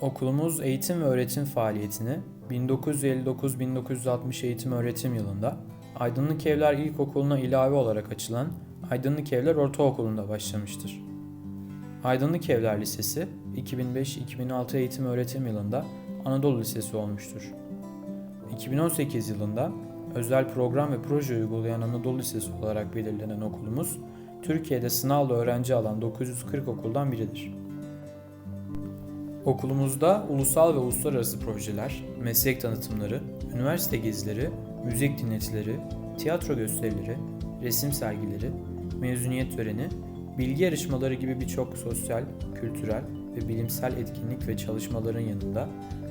Okulumuz eğitim ve öğretim faaliyetini 1959-1960 eğitim öğretim yılında Aydınlık Evler İlkokulu'na ilave olarak açılan Aydınlık Evler Ortaokulu'nda başlamıştır. Aydınlık Evler Lisesi 2005-2006 eğitim öğretim yılında Anadolu Lisesi olmuştur. 2018 yılında özel program ve proje uygulayan Anadolu Lisesi olarak belirlenen okulumuz Türkiye'de sınavla öğrenci alan 940 okuldan biridir. Okulumuzda ulusal ve uluslararası projeler, meslek tanıtımları, üniversite gezileri, müzik dinletileri, tiyatro gösterileri, resim sergileri, mezuniyet töreni, bilgi yarışmaları gibi birçok sosyal, kültürel ve bilimsel etkinlik ve çalışmaların yanında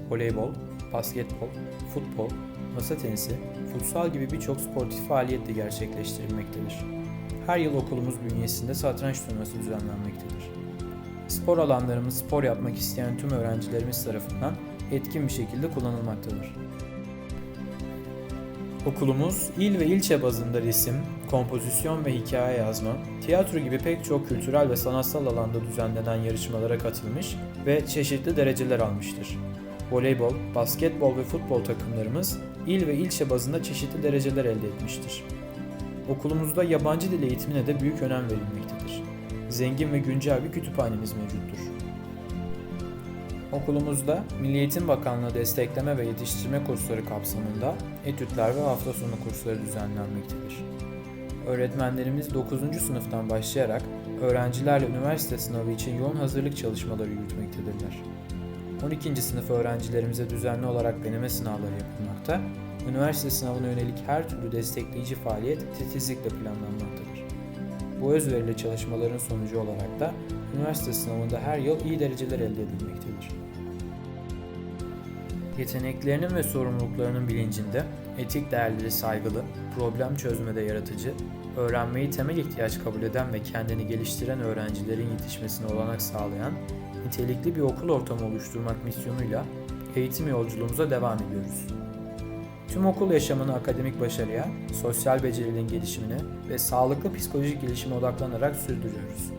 voleybol, basketbol, futbol, masa tenisi, futsal gibi birçok sportif faaliyet de gerçekleştirilmektedir. Her yıl okulumuz bünyesinde satranç turnuvası düzenlenmektedir. Spor alanlarımız spor yapmak isteyen tüm öğrencilerimiz tarafından etkin bir şekilde kullanılmaktadır. Okulumuz il ve ilçe bazında resim, kompozisyon ve hikaye yazma, tiyatro gibi pek çok kültürel ve sanatsal alanda düzenlenen yarışmalara katılmış ve çeşitli dereceler almıştır. Voleybol, basketbol ve futbol takımlarımız il ve ilçe bazında çeşitli dereceler elde etmiştir. Okulumuzda yabancı dil eğitimine de büyük önem verilmektedir. Zengin ve güncel bir kütüphanemiz mevcuttur. Okulumuzda Milli Eğitim Bakanlığı destekleme ve yetiştirme kursları kapsamında etütler ve hafta sonu kursları düzenlenmektedir. Öğretmenlerimiz 9. sınıftan başlayarak öğrencilerle üniversite sınavı için yoğun hazırlık çalışmaları yürütmektedirler. 12. sınıf öğrencilerimize düzenli olarak deneme sınavları yapılmakta, üniversite sınavına yönelik her türlü destekleyici faaliyet titizlikle planlanmaktadır. Bu özverili çalışmaların sonucu olarak da üniversite sınavında her yıl iyi dereceler elde edilmektedir. Yeteneklerinin ve sorumluluklarının bilincinde, etik değerleri saygılı, problem çözmede yaratıcı, öğrenmeyi temel ihtiyaç kabul eden ve kendini geliştiren öğrencilerin yetişmesine olanak sağlayan, nitelikli bir okul ortamı oluşturmak misyonuyla eğitim yolculuğumuza devam ediyoruz. Tüm okul yaşamını akademik başarıya, sosyal becerilerin gelişimine ve sağlıklı psikolojik gelişime odaklanarak sürdürüyoruz.